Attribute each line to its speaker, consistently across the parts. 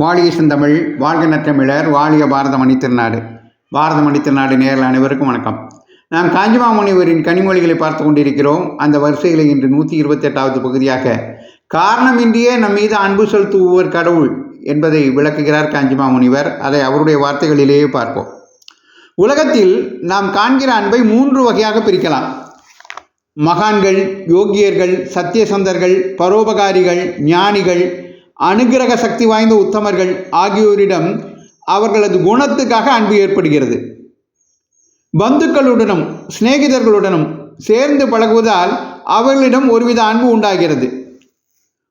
Speaker 1: வாழிய செந்தமிழ் வாழ்க நற்றமிழர் வாழிய பாரதமணி திருநாடு. பாரதமணி திருநாடு நேரில் அனைவருக்கும் வணக்கம். நாம் காஞ்சிமாமுனிவரின் கனிமொழிகளை பார்த்து கொண்டிருக்கிறோம். அந்த வரிசைகளை இன்று நூற்றி இருபத்தெட்டாவது பகுதியாக. காரணமின்றியே நம் மீது அன்பு செலுத்துவர் கடவுள் என்பதை விளக்குகிறார் காஞ்சிமாமுனிவர் அதை அவருடைய வார்த்தைகளிலேயே பார்ப்போம். உலகத்தில் நாம் காண்கிற அன்பை மூன்று வகையாக பிரிக்கலாம். மகான்கள் யோகியர்கள் சத்தியசந்தர்கள் பரோபகாரிகள் ஞானிகள் அனுகிரக சக்தி வாய்ந்த உத்தமர்கள் ஆகியோரிடம் அவர்களது குணத்துக்காக அன்பு ஏற்படுகிறது. பந்துக்களுடனும் சிநேகிதர்களுடனும் சேர்ந்து பழகுவதால் அவர்களிடம் ஒருவித அன்பு உண்டாகிறது.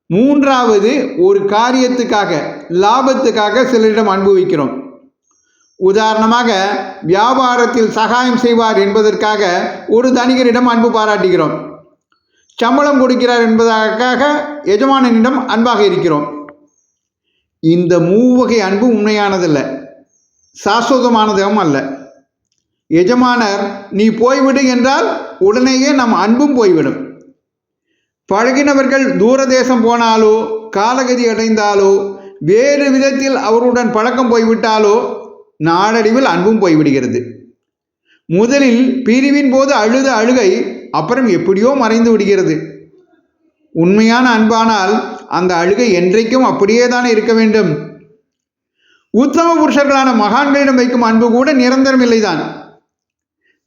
Speaker 1: மூன்றாவது ஒரு காரியத்துக்காக லாபத்துக்காக சிலரிடம் அன்பு வைக்கிறோம். உதாரணமாக வியாபாரத்தில் சகாயம் செய்வார் என்பதற்காக ஒரு தனிகரிடம் அன்பு பாராட்டுகிறோம். சம்பளம் கொடுக்கிறார் என்பதற்காக எஜமானனிடம் அன்பாக இருக்கிறோம். இந்த மூவகை அன்பும் உண்மையானதல்ல. சாஸ்வதமானதும் அல்ல. எஜமானர் நீ போய்விடு என்றால் உடனேயே நம் அன்பும் போய்விடும். பழகினவர்கள் தூரதேசம் போனாலோ காலகதி அடைந்தாலோ வேறு விதத்தில் அவருடன் பழக்கம் போய்விட்டாலோ நாளடைவில் அன்பும் போய்விடுகிறது. முதலில் பிரிவின் போது அழுத அழுகை அப்புறம் எப்படியோ மறைந்து விடுகிறது. உண்மையான அன்பானால் அந்த அழுகை என்றைக்கும் அப்படியே தானே இருக்க வேண்டும். உத்தம புருஷர்களான மகான்களிடம் வைக்கும் அன்பு கூட நிரந்தரம் இல்லைதான்.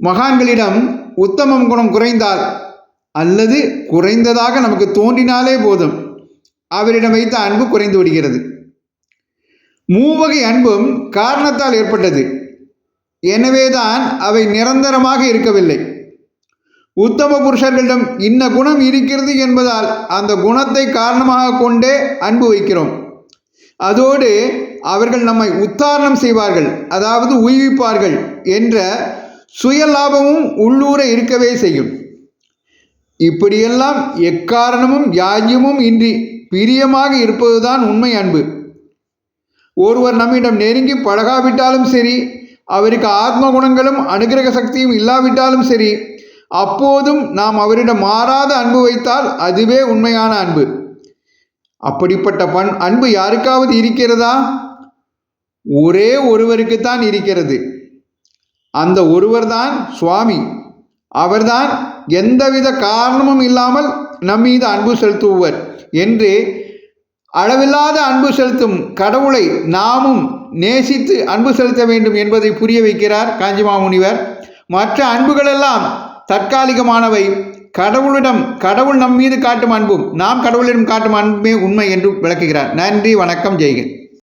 Speaker 1: மகான்களிடம் உத்தமம் குணம் குறைந்தால் அல்லது குறைந்ததாக நமக்கு தோன்றினாலே போதும். அவரிடம் வைத்த அன்பு குறைந்து விடுகிறது. மூவகை அன்பும் காரணத்தால் ஏற்பட்டது. எனவேதான் அவை நிரந்தரமாக இருக்கவில்லை. உத்தம புருஷர்களிடம் இன்ன குணம் இருக்கிறது என்பதால் அந்த குணத்தை காரணமாக கொண்டே அன்பு வைக்கிறோம். அதோடு அவர்கள் நம்மை உத்தாரணம் செய்வார்கள் அதாவது உய்விப்பார்கள் என்ற சுய லாபமும் உள்ளூர இருக்கவே செய்யும். இப்படியெல்லாம் எக்காரணமும் யாஜ்யமும் இன்றி பிரியமாக இருப்பதுதான் உண்மை அன்பு. ஒருவர் நம்மிடம் நெருங்கி பழகாவிட்டாலும் சரி அவருக்கு ஆத்ம குணங்களும் அனுகிரக சக்தியும் இல்லாவிட்டாலும் சரி அப்போதும் நாம் அவரிடம் மாறாத அன்பு வைத்தால் அதுவே உண்மையான அன்பு. அப்படிப்பட்ட பண் அன்பு யாருக்காவது இருக்கிறதா? ஒரே ஒருவருக்குத்தான் இருக்கிறது. அந்த ஒருவர்தான் சுவாமி. அவர்தான் எந்தவித காரணமும் இல்லாமல் நம்மீது அன்பு செலுத்துவர் என்று அளவில்லாத அன்பு செலுத்தும் கடவுளை நாமும் நேசித்து அன்பு செலுத்த வேண்டும் என்பதை புரிய வைக்கிறார் காஞ்சிமாமுனிவர். மற்ற அன்புகளெல்லாம் தற்காலிகமானவை. கடவுளிடம் கடவுள் நம் மீது காட்டும் அன்பும் நாம் கடவுளிடம் காட்டும் அன்புமே உண்மை என்று விளக்குகிறார். நன்றி வணக்கம் ஜெய்கன்